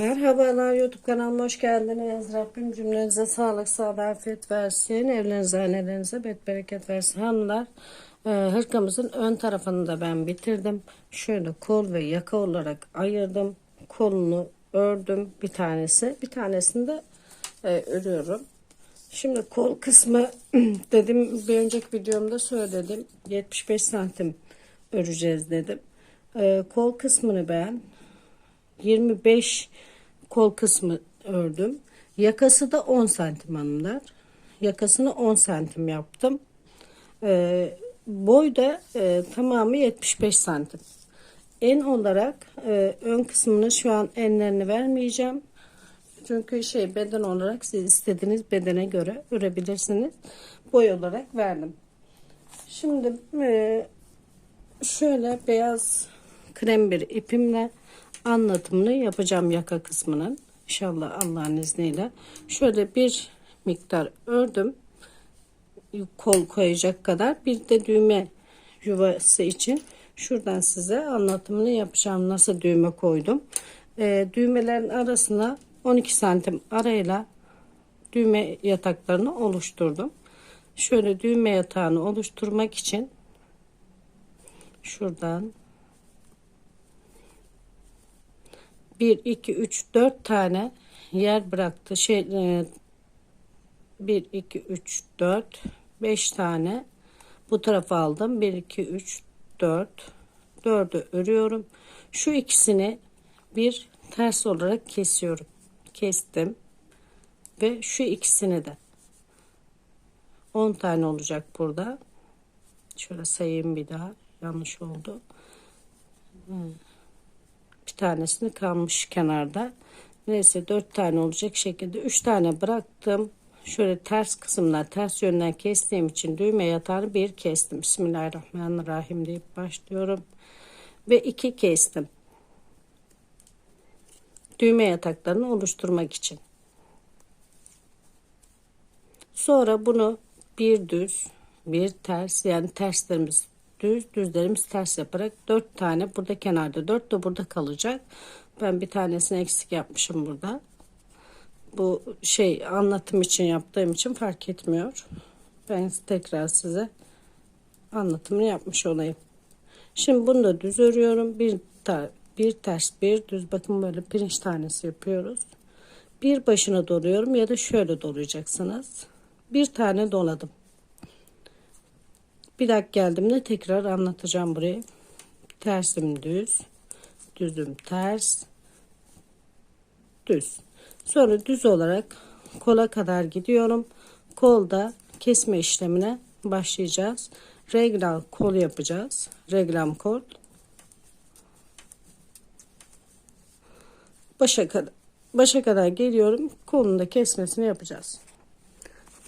Merhabalar YouTube kanalıma hoş geldiniz. Rabbim cümlenize sağlık, sağlık, afiyet versin. Evlerinize, ailelerinize bet bereket versin. Hanımlar e, hırkamızın ön tarafını da ben bitirdim. Şöyle kol ve yaka olarak ayırdım. Kolunu ördüm bir tanesi. Bir tanesini de e, örüyorum. Şimdi kol kısmı dedim bir önceki videomda söyledim. 75 santim öreceğiz dedim. E, kol kısmını ben 25 kol kısmı ördüm. Yakası da 10 santim hanımlar. Yakasını 10 santim yaptım. Ee, boy da e, tamamı 75 santim. En olarak e, ön kısmını şu an enlerini vermeyeceğim. Çünkü şey beden olarak siz istediğiniz bedene göre örebilirsiniz. Boy olarak verdim. Şimdi e, şöyle beyaz krem bir ipimle anlatımını yapacağım yaka kısmının. İnşallah Allah'ın izniyle. Şöyle bir miktar ördüm. Kol koyacak kadar. Bir de düğme yuvası için şuradan size anlatımını yapacağım. Nasıl düğme koydum. Ee, düğmelerin arasına 12 santim arayla düğme yataklarını oluşturdum. Şöyle düğme yatağını oluşturmak için şuradan 1 2 3 4 tane yer bıraktı. Şey 1 2 3 4 5 tane bu tarafa aldım. 1 2 3 4 4'ü örüyorum. Şu ikisini bir ters olarak kesiyorum. Kestim. Ve şu ikisini de 10 tane olacak burada. Şöyle sayayım bir daha. Yanlış oldu. Hmm bir tanesini kalmış kenarda. Neyse dört tane olacak şekilde üç tane bıraktım. Şöyle ters kısımdan ters yönden kestiğim için düğme yatağını bir kestim. Bismillahirrahmanirrahim deyip başlıyorum. Ve iki kestim. Düğme yataklarını oluşturmak için. Sonra bunu bir düz bir ters yani terslerimiz düz düzlerimiz ters yaparak dört tane burada kenarda dört de burada kalacak. Ben bir tanesini eksik yapmışım burada. Bu şey anlatım için yaptığım için fark etmiyor. Ben tekrar size anlatımını yapmış olayım. Şimdi bunu da düz örüyorum. Bir, bir ters bir düz bakın böyle pirinç tanesi yapıyoruz. Bir başına doluyorum ya da şöyle dolayacaksınız. Bir tane doladım. Bir dakika geldiğimde tekrar anlatacağım burayı. Tersim düz, düzüm ters, düz. Sonra düz olarak kola kadar gidiyorum. Kolda kesme işlemine başlayacağız. Reglam kol yapacağız. Reglam kol. Başa kadar başa kadar geliyorum. Kolunu da kesmesini yapacağız.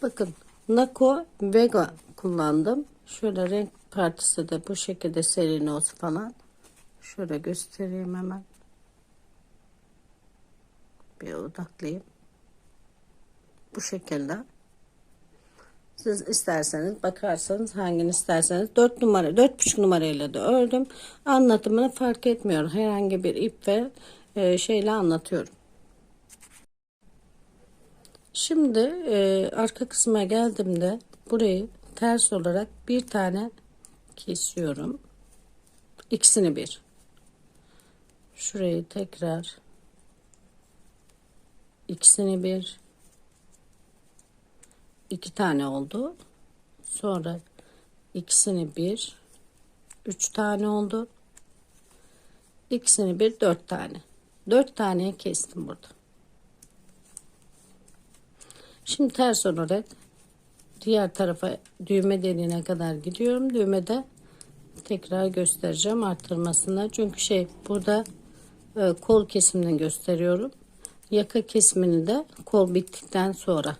Bakın Nako Vega kullandım. Şöyle renk partisi de bu şekilde serinos falan. Şöyle göstereyim hemen. Bir odaklayayım. Bu şekilde. Siz isterseniz bakarsanız hangini isterseniz 4 numara 4,5 numarayla da ördüm. Anlatımını fark etmiyor. Herhangi bir ip ve e, şeyle anlatıyorum. Şimdi e, arka kısma geldiğimde burayı ters olarak bir tane kesiyorum. İkisini bir. Şurayı tekrar ikisini bir iki tane oldu. Sonra ikisini bir üç tane oldu. İkisini bir dört tane. Dört taneye kestim burada. Şimdi ters olarak diğer tarafa düğme deliğine kadar gidiyorum. Düğmede tekrar göstereceğim arttırmasını. Çünkü şey burada e, kol kesimini gösteriyorum. Yaka kesimini de kol bittikten sonra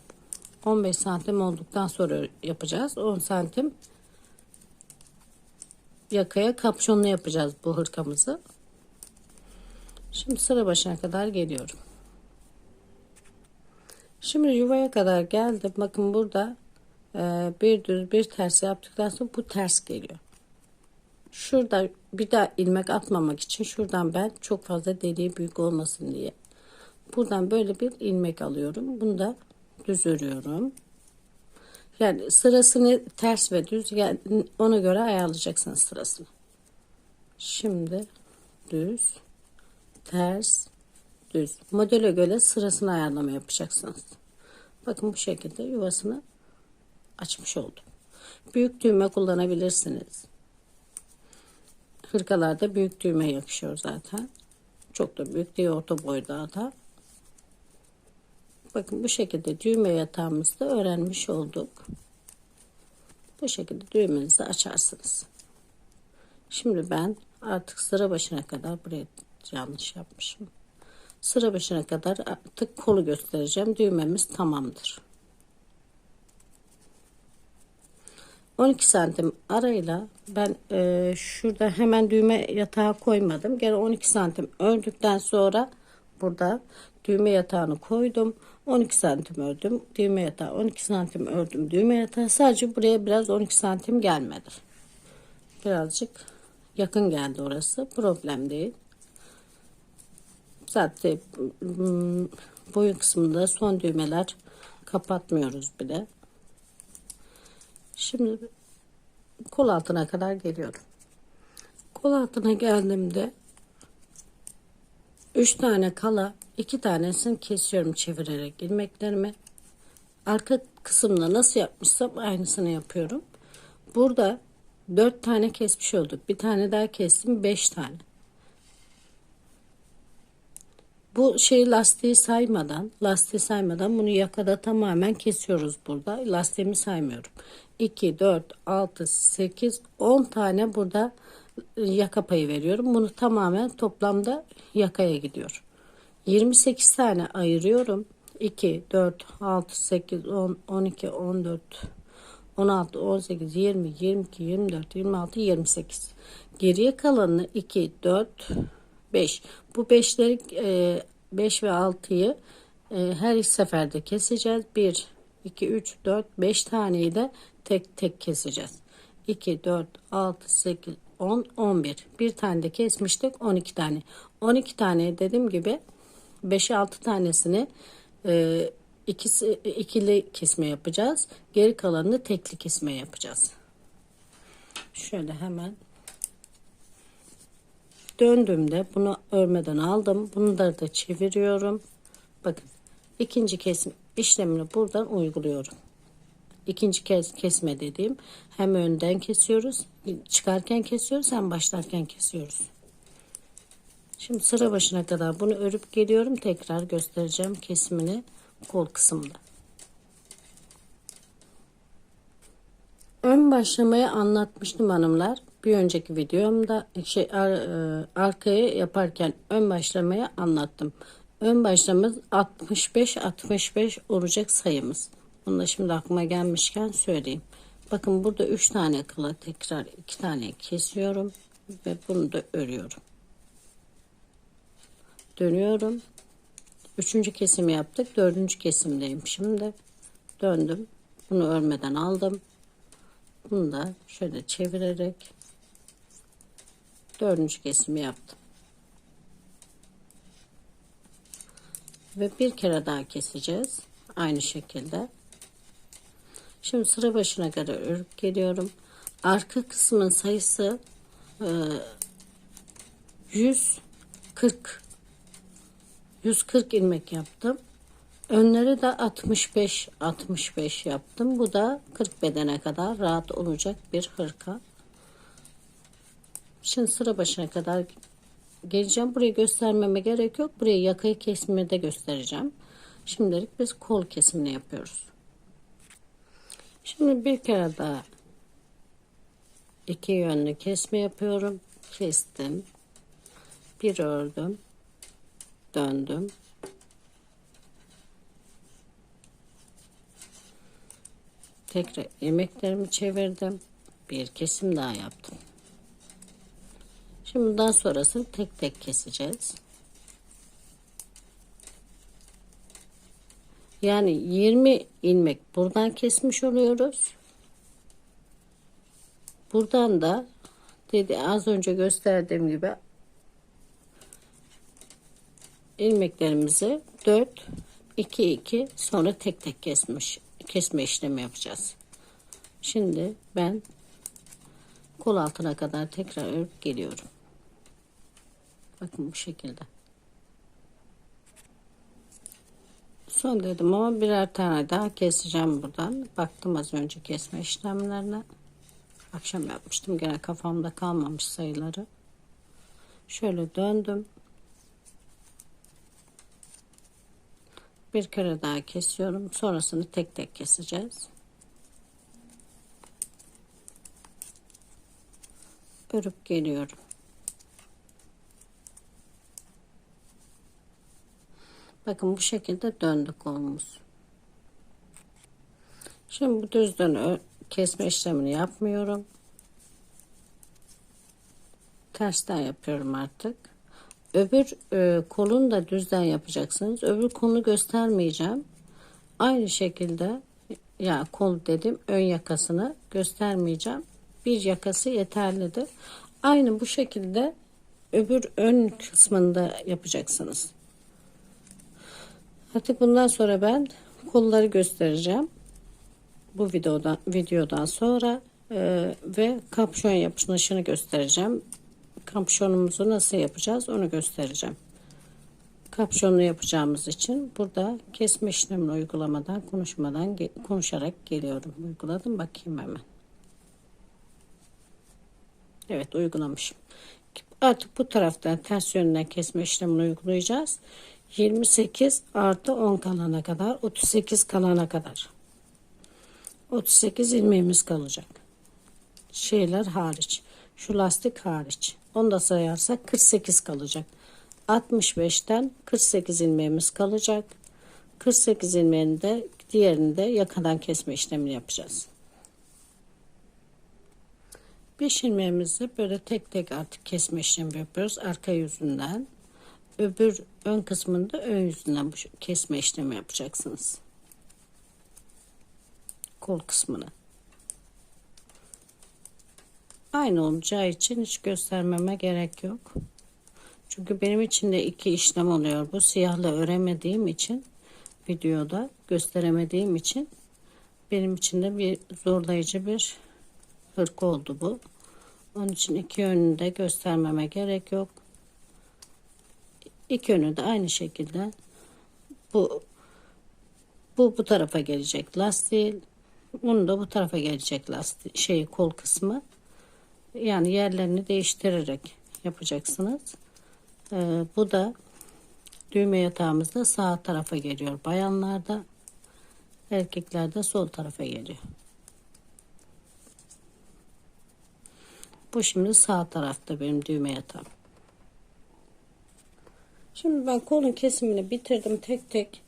15 santim olduktan sonra yapacağız. 10 santim yakaya kapşonlu yapacağız bu hırkamızı. Şimdi sıra başına kadar geliyorum. Şimdi yuvaya kadar geldim. Bakın burada bir düz bir ters yaptıktan sonra bu ters geliyor. Şurada bir daha ilmek atmamak için şuradan ben çok fazla deliği büyük olmasın diye Buradan böyle bir ilmek alıyorum. Bunu da düz örüyorum. Yani sırasını ters ve düz yani ona göre ayarlayacaksınız sırasını. Şimdi düz, ters, düz. Modele göre sırasını ayarlama yapacaksınız. Bakın bu şekilde yuvasını açmış oldum. Büyük düğme kullanabilirsiniz. Hırkalarda büyük düğme yakışıyor zaten. Çok da büyük değil orta boyda da. Bakın bu şekilde düğme yatağımızda öğrenmiş olduk. Bu şekilde düğmenizi açarsınız. Şimdi ben artık sıra başına kadar buraya yanlış yapmışım. Sıra başına kadar artık kolu göstereceğim. Düğmemiz tamamdır. 12 santim arayla ben e, şurada hemen düğme yatağı koymadım. Gene 12 santim ördükten sonra burada düğme yatağını koydum. 12 santim ördüm. Düğme yatağı 12 santim ördüm. Düğme yatağı sadece buraya biraz 12 santim gelmedi. Birazcık yakın geldi orası. Problem değil. Zaten ım, boyun kısmında son düğmeler kapatmıyoruz bile. Şimdi kol altına kadar geliyorum. Kol altına geldiğimde 3 tane kala 2 tanesini kesiyorum çevirerek ilmeklerimi. Arka kısımda nasıl yapmışsam aynısını yapıyorum. Burada 4 tane kesmiş olduk. Bir tane daha kestim 5 tane. Bu şey lastiği saymadan, lastiği saymadan bunu yakada tamamen kesiyoruz burada. Lastiğimi saymıyorum. 2, 4, 6, 8, 10 tane burada yaka payı veriyorum. Bunu tamamen toplamda yakaya gidiyor. 28 tane ayırıyorum. 2, 4, 6, 8, 10, 12, 14, 16, 18, 20, 22, 24, 26, 28. Geriye kalanını 2, 4, 5. Bu 5'leri 5 ve 6'yı her seferde keseceğiz. 1, 2, 3, 4, 5 taneyi de tek tek keseceğiz. 2, 4, 6, 8, 10, 11. Bir tane de kesmiştik 12 tane. 12 tane dediğim gibi 5-6 tanesini e, ikisi, ikili kesme yapacağız. Geri kalanını tekli kesme yapacağız. Şöyle hemen döndüğümde bunu örmeden aldım. Da, da çeviriyorum. Bakın ikinci kesim işlemini buradan uyguluyorum. İkinci kez kesme dediğim hem önden kesiyoruz çıkarken kesiyoruz hem başlarken kesiyoruz. Şimdi sıra başına kadar bunu örüp geliyorum. Tekrar göstereceğim kesimini kol kısımda. Ön başlamayı anlatmıştım hanımlar. Bir önceki videomda şey ar, e, arkaya yaparken ön başlamayı anlattım. Ön başlamamız 65 65 olacak sayımız. Bunu da şimdi aklıma gelmişken söyleyeyim. Bakın burada 3 tane kıla tekrar 2 tane kesiyorum ve bunu da örüyorum. Dönüyorum. Üçüncü kesimi yaptık. Dördüncü kesimdeyim şimdi. Döndüm. Bunu örmeden aldım. Bunu da şöyle çevirerek dördüncü kesimi yaptım. Ve bir kere daha keseceğiz. Aynı şekilde. Şimdi sıra başına kadar örüp geliyorum. Arka kısmın sayısı e, 140 140 ilmek yaptım. Önleri de 65 65 yaptım. Bu da 40 bedene kadar rahat olacak bir hırka. Şimdi sıra başına kadar geleceğim. Burayı göstermeme gerek yok. Burayı yakayı kesimi de göstereceğim. Şimdilik biz kol kesimini yapıyoruz. Şimdi bir kere daha iki yönlü kesme yapıyorum. Kestim. Bir ördüm. Döndüm. Tekrar ilmeklerimi çevirdim. Bir kesim daha yaptım. Şimdi bundan sonrasını tek tek keseceğiz. Yani 20 ilmek buradan kesmiş oluyoruz. Buradan da dedi az önce gösterdiğim gibi ilmeklerimizi 4 2 2 sonra tek tek kesmiş kesme işlemi yapacağız. Şimdi ben kol altına kadar tekrar örüp geliyorum. Bakın bu şekilde. Son dedim ama birer tane daha keseceğim buradan. Baktım az önce kesme işlemlerine. Akşam yapmıştım. Gene kafamda kalmamış sayıları. Şöyle döndüm. Bir kere daha kesiyorum. Sonrasını tek tek keseceğiz. Örüp geliyorum. Bakın bu şekilde döndü kolumuz. Şimdi bu düzden kesme işlemini yapmıyorum. Tersten yapıyorum artık. Öbür e, kolunu da düzden yapacaksınız. Öbür kolunu göstermeyeceğim. Aynı şekilde ya kol dedim ön yakasını göstermeyeceğim. Bir yakası yeterlidir. Aynı bu şekilde öbür ön kısmında yapacaksınız. Artık bundan sonra ben kolları göstereceğim. Bu videodan videodan sonra e, ve kapşon yapışını göstereceğim. Kapşonumuzu nasıl yapacağız onu göstereceğim. Kapşonlu yapacağımız için burada kesme işlemini uygulamadan konuşmadan konuşarak geliyorum. Uyguladım bakayım hemen. Evet uygulamışım. Artık bu taraftan ters yönden kesme işlemini uygulayacağız. 28 artı 10 kalana kadar 38 kalana kadar. 38 ilmeğimiz kalacak. Şeyler hariç şu lastik hariç. Onu da sayarsak 48 kalacak. 65'ten 48 ilmeğimiz kalacak. 48 ilmeğini de diğerini de yakadan kesme işlemini yapacağız. 5 ilmeğimizi böyle tek tek artık kesme işlemi yapıyoruz arka yüzünden öbür ön kısmında ön yüzünden bu kesme işlemi yapacaksınız. Kol kısmını. Aynı olacağı için hiç göstermeme gerek yok. Çünkü benim için de iki işlem oluyor. Bu siyahla öremediğim için videoda gösteremediğim için benim için de bir zorlayıcı bir hırk oldu bu. Onun için iki yönünü de göstermeme gerek yok. İki yönü de aynı şekilde bu bu bu tarafa gelecek lastiği bunu da bu tarafa gelecek lastiği şey kol kısmı. Yani yerlerini değiştirerek yapacaksınız. Ee, bu da düğme yatağımızda sağ tarafa geliyor bayanlarda erkeklerde sol tarafa geliyor. Bu şimdi sağ tarafta benim düğme yatağım Şimdi ben kolun kesimini bitirdim tek tek.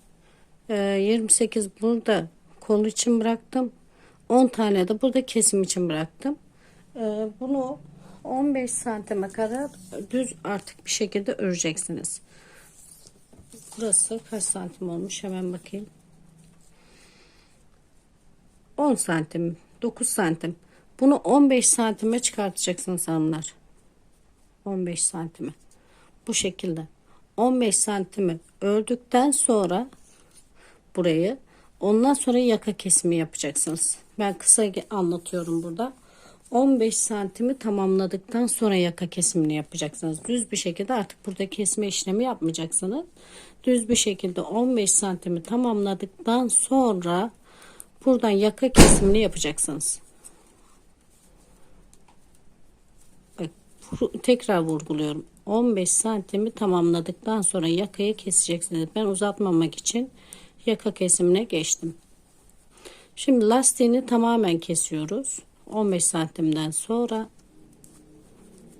Ee, 28 burada kol için bıraktım. 10 tane de burada kesim için bıraktım. Ee, bunu 15 santime kadar düz artık bir şekilde öreceksiniz. Burası kaç santim olmuş hemen bakayım. 10 santim 9 santim. Bunu 15 santime çıkartacaksınız hanımlar. 15 santime. Bu şekilde. 15 santimi ördükten sonra burayı ondan sonra yaka kesimi yapacaksınız. Ben kısa anlatıyorum burada. 15 santimi tamamladıktan sonra yaka kesimini yapacaksınız. Düz bir şekilde artık burada kesme işlemi yapmayacaksınız. Düz bir şekilde 15 santimi tamamladıktan sonra buradan yaka kesimini yapacaksınız. Tekrar vurguluyorum. 15 santimi tamamladıktan sonra yakayı keseceksiniz. Ben uzatmamak için yaka kesimine geçtim. Şimdi lastiğini tamamen kesiyoruz. 15 santimden sonra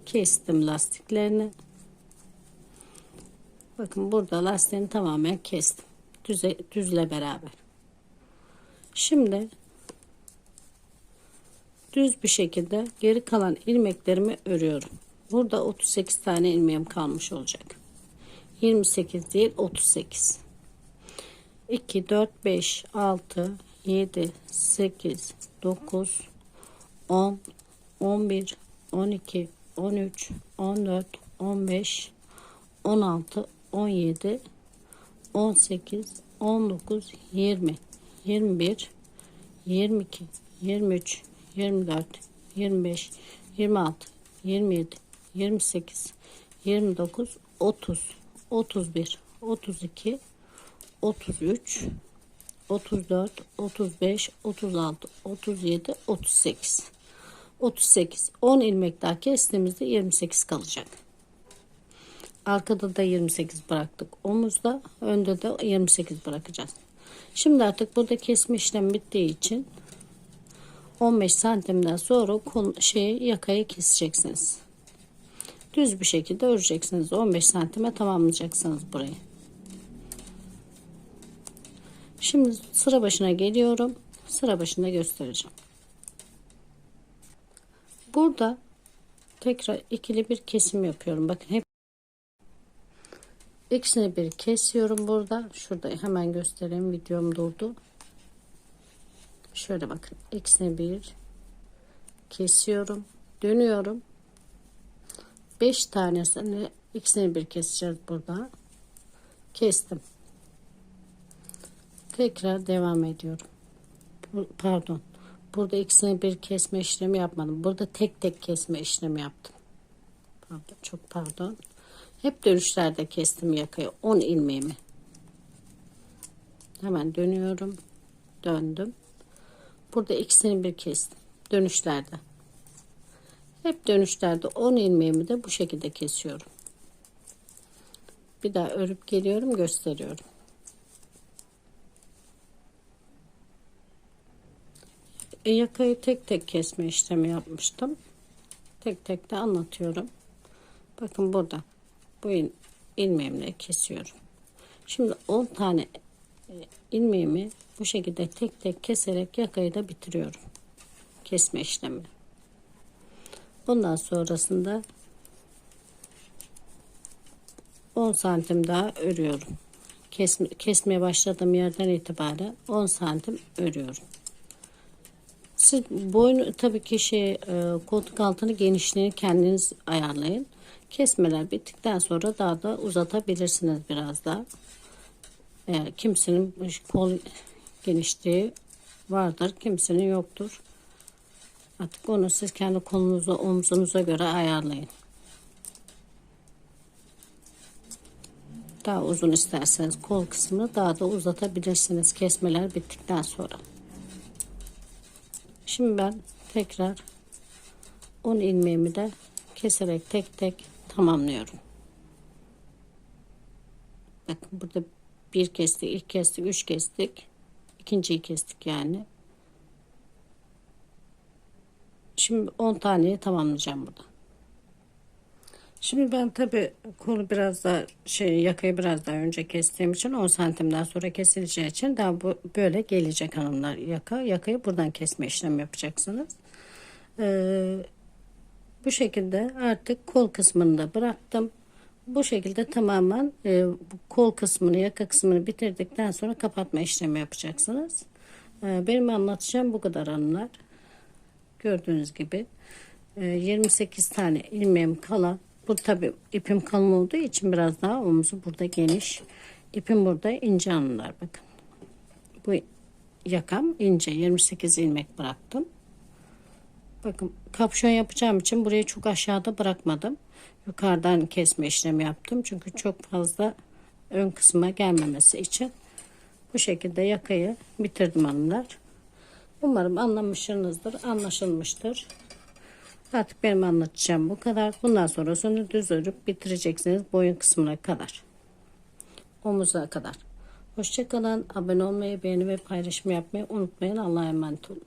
kestim lastiklerini. Bakın burada lastiğini tamamen kestim. Düze, düzle beraber. Şimdi düz bir şekilde geri kalan ilmeklerimi örüyorum. Burada 38 tane ilmeğim kalmış olacak. 28 değil 38. 2, 4, 5, 6, 7, 8, 9, 10, 11, 12, 13, 14, 15, 16, 17, 18, 19, 20, 21, 22, 23, 24, 25, 26, 27, 28, 29, 30, 31, 32, 33, 34, 35, 36, 37, 38. 38. 10 ilmek daha kestiğimizde 28 kalacak. Arkada da 28 bıraktık. Omuzda, önde de 28 bırakacağız. Şimdi artık burada kesme işlemi bittiği için 15 santimden sonra şeyi yakayı keseceksiniz. Düz bir şekilde öreceksiniz. 15 santime tamamlayacaksınız burayı. Şimdi sıra başına geliyorum. Sıra başında göstereceğim. Burada tekrar ikili bir kesim yapıyorum. Bakın hep ikisini bir kesiyorum burada. Şurada hemen göstereyim. Videom durdu. Şöyle bakın. ikisini bir kesiyorum. Dönüyorum. 5 tanesini ikisini bir keseceğiz burada. Kestim. Tekrar devam ediyorum. Pardon. Burada ikisini bir kesme işlemi yapmadım. Burada tek tek kesme işlemi yaptım. Pardon, çok pardon. Hep dönüşlerde kestim yakayı. 10 ilmeğimi. Hemen dönüyorum. Döndüm. Burada ikisini bir kestim. Dönüşlerde. Hep dönüşlerde 10 ilmeğimi de bu şekilde kesiyorum. Bir daha örüp geliyorum gösteriyorum. E, yakayı tek tek kesme işlemi yapmıştım. Tek tek de anlatıyorum. Bakın burada bu il, ilmeğimle kesiyorum. Şimdi 10 tane e, ilmeğimi bu şekilde tek tek keserek yakayı da bitiriyorum. Kesme işlemi. Bundan sonrasında 10 santim daha örüyorum. Kesme, kesmeye başladığım yerden itibaren 10 santim örüyorum. Siz boyun tabii ki şey e, koltuk altını genişliğini kendiniz ayarlayın. Kesmeler bittikten sonra daha da uzatabilirsiniz biraz daha. Eğer kimsenin kol genişliği vardır, kimsenin yoktur. Artık onu siz kendi kolunuza, omzunuza göre ayarlayın. Daha uzun isterseniz kol kısmını daha da uzatabilirsiniz kesmeler bittikten sonra. Şimdi ben tekrar 10 ilmeğimi de keserek tek tek tamamlıyorum. Bakın burada bir kestik, ilk kestik, üç kestik. ikinciyi kestik yani. Şimdi 10 taneyi tamamlayacağım burada. Şimdi ben tabi kolu biraz daha şey yakayı biraz daha önce kestiğim için 10 santimden sonra kesileceği için daha bu böyle gelecek hanımlar yaka. Yakayı buradan kesme işlemi yapacaksınız. Ee, bu şekilde artık kol kısmını da bıraktım. Bu şekilde tamamen e, kol kısmını yaka kısmını bitirdikten sonra kapatma işlemi yapacaksınız. Ee, benim anlatacağım bu kadar hanımlar. Gördüğünüz gibi e, 28 tane ilmeğim kalan bu tabi ipim kalın olduğu için biraz daha omuzu burada geniş. İpim burada ince hanımlar bakın. Bu yakam ince 28 ilmek bıraktım. Bakın kapşon yapacağım için burayı çok aşağıda bırakmadım. Yukarıdan kesme işlemi yaptım. Çünkü çok fazla ön kısma gelmemesi için bu şekilde yakayı bitirdim hanımlar. Umarım anlamışsınızdır, anlaşılmıştır. Artık benim anlatacağım bu kadar. Bundan sonrasını düz örüp bitireceksiniz boyun kısmına kadar. Omuza kadar. Hoşçakalın. Abone olmayı, beğeni ve paylaşım yapmayı unutmayın. Allah'a emanet olun.